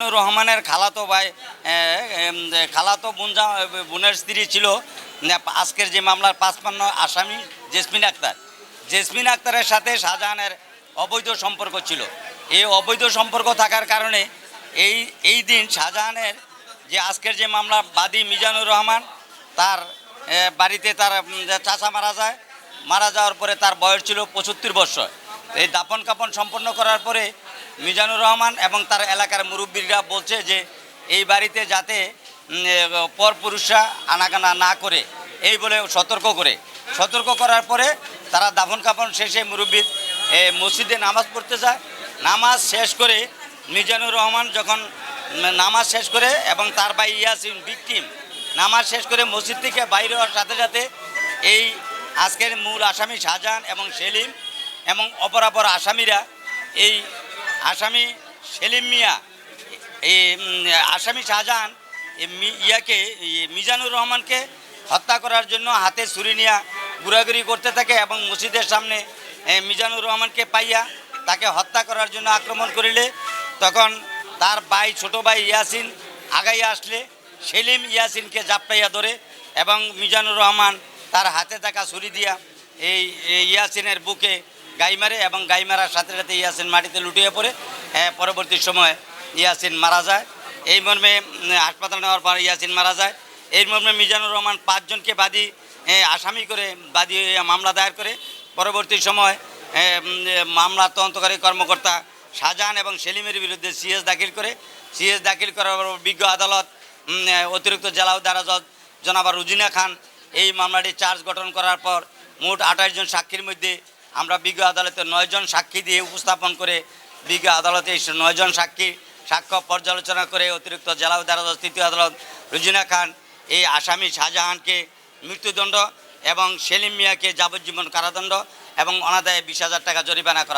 রহমানের খালাতো ভাই খালাতো বোনজা বোনের স্ত্রী ছিল আজকের যে মামলার পাঁচপান্ন আসামি জেসমিন আক্তার। জেসমিন আক্তারের সাথে শাহজাহানের অবৈধ সম্পর্ক ছিল। এই অবৈধ সম্পর্ক থাকার কারণে এই এই দিন শাহজাহানের যে আজকের যে মামলা বাদী মিজানুর রহমান, তার বাড়িতে তার চাচা মারা যায়, মারা যাওয়ার পরে তার বয়স ছিল পঁচাত্তর বছর। এই দাপন কাপন সম্পন্ন করার পরে মিজানুর রহমান এবং তার এলাকার মুরব্বীরা বলছে যে এই বাড়িতে যাতে পরপুরুষরা আনাগানা না করে, এই বলে সতর্ক করে। সতর্ক করার পরে তারা দাফন কাপন শেষে মুরব্বীর মসজিদে নামাজ পড়তে যায়। নামাজ শেষ করে মিজানুর রহমান যখন নামাজ শেষ করে এবং তার ভাই ইয়াসিন ভিকটিম নামাজ শেষ করে মসজিদ থেকে বাইরে হওয়ার সাথে সাথে এই আজকের মূল আসামি শাহজাহান এবং সেলিম এবং অপরাপর আসামিরা এই আসামি সেলিম মিয়া। এই আসামি শাহজাহান ইয়াকে মিজানুর রহমানকে হত্যা করার জন্য হাতে ছুরি নিয়ে ঘোরাঘুরি করতে থাকে এবং মসজিদের সামনে মিজানুর রহমানকে পাইয়া তাকে হত্যা করার জন্য আক্রমণ করিলে তখন তার ভাই, ছোট ভাই ইয়াসিন আগাইয়া আসলে। সেলিম ইয়াসিনকে জাপটাইয়া ধরে এবং মিজানুর রহমান তার হাতে থাকা ছুরি দিয়া এই ইয়াসিনের বুকে গাই মারে এবং গাই মারার সাথে সাথে ইয়াসিন মাটিতে লুটিয়ে পড়ে। এ, পরবর্তী সময় ইয়াসিন মারা যায়। এই মর্মে হাসপাতালে নেওয়ার পর ইয়াসিন মারা যায়। এই মর্মে মিজানুর রহমান পাঁচজনকে বাদী আসামি করে বাদী মামলা দায়ের করে। পরবর্তী সময় মামলা তদন্তকারী কর্মকর্তা শাহজাহান এবং সেলিমের বিরুদ্ধে সিএস দাখিল করে। সিএস দাখিল করার পর বিজ্ঞ আদালত অতিরিক্ত জেলা জজ জনাবা রুজিনা খান এই মামলাটি চার্জ গঠন করার পর মোট আঠাশ জন সাক্ষীর মধ্যে আমরা বিজ্ঞ আদালতে নয়জন সাক্ষী দিয়ে উপস্থাপন করে বিজ্ঞ আদালতে নয়জন সাক্ষী, সাক্ষ্য পর্যালোচনা করে অতিরিক্ত জেলা উদ্ধারা তৃতীয় আদালত, রুজিনা খান, এই আসামি শাহজাহানকে মৃত্যুদণ্ড এবং সেলিম মিয়াকে যাবজ্জীবন কারাদণ্ড এবং অনাদায়ে বিশ হাজার টাকা জরিমানা করা।